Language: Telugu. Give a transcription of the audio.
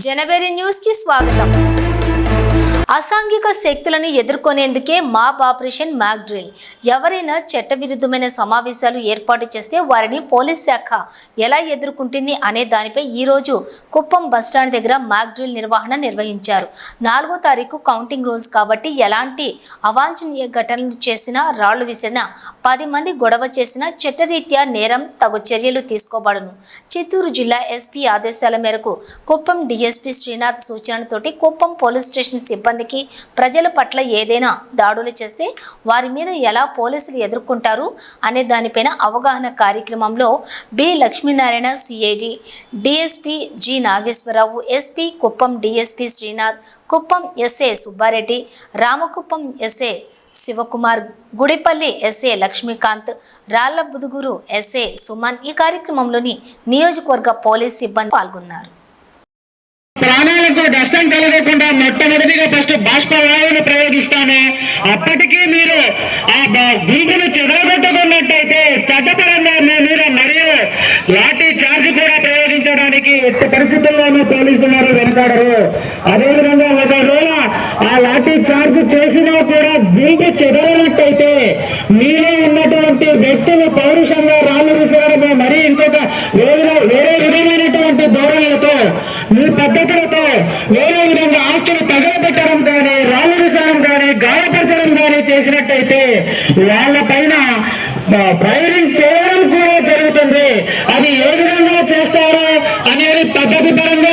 జనబెరి న్యూస్ కి స్వాగతం అసాంఘిక శక్తులను ఎదుర్కొనేందుకే మాప్ ఆపరేషన్ మ్యాగ్డ్రిల్ ఎవరైనా చట్టవిరుద్ధమైన సమావేశాలు ఏర్పాటు చేస్తే వారిని పోలీస్ శాఖ ఎలా ఎదుర్కొంటుంది అనే దానిపై ఈ రోజు కుప్పం బస్టాండ్ దగ్గర మ్యాగ్డ్రిల్ నిర్వహణ నిర్వహించారు. నాలుగో తారీఖు కౌంటింగ్ రోజు కాబట్టి ఎలాంటి అవాంఛనీయ ఘటనలు చేసినా రాళ్ళు విసిరినా పది మంది గొడవ చేసినా చట్టరీత్యా నేరం తగు చర్యలు తీసుకోబడను. చిత్తూరు జిల్లా ఎస్పీ ఆదేశాల మేరకు కుప్పం డీఎస్పీ శ్రీనాథ్ సూచనలతోటి కుప్పం పోలీస్ స్టేషన్ సిబ్బంది సిబ్బందికి ప్రజల పట్ల ఏదైనా దాడులు చేస్తే వారి మీద ఎలా పోలీసులు ఎదుర్కొంటారు అనే దానిపైన అవగాహన కార్యక్రమంలో B Lakshminarayana CID DSP G Nageswararao SP Kuppam DSP Srinath Kuppam SA Subbareddy Ramakuppam SA Sivakumar Gudipalli SA Lakshmikanth Ralla Budugur SA Suman ఈ కార్యక్రమంలోని నియోజకవర్గ పోలీస్ సిబ్బంది పాల్గొన్నారు. నష్టం కలగకుండా మొట్టమొదటిగా ఫస్ట్ బాష్పవాయువును ప్రయోగిస్తాను. అప్పటికీ మీరు ఆ భూమిని చెదరగొట్టుకున్నట్టయితే చట్టపరంగా మీ మీద మరియు లాఠీ చార్జ్ కూడా ప్రయోగించడానికి ఎట్టి పరిస్థితుల్లోనూ పోలీసులు వారు వెనకాడరు. అదేవిధంగా ఒకవేళ ఆ లాఠీ చార్జ్ చేసినా కూడా గుంపు చెదరనట్టయితే మీలో ఉన్నటువంటి వ్యక్తులు పౌరుషంగా రాళ్ళు విసరడమే. మరి ఇంకొక వేరే మీ పద్ధతులతో వేరే విధంగా ఆస్తులు తగలబెట్టడం కానీ రాళ్ళు కానీ గాయపరచడం కానీ చేసినట్టయితే వాళ్ళ పైన ఫైరింగ్ చేయడం కూడా జరుగుతుంది. అది ఏ విధంగా చేస్తారో అనేది పద్ధతి పరంగా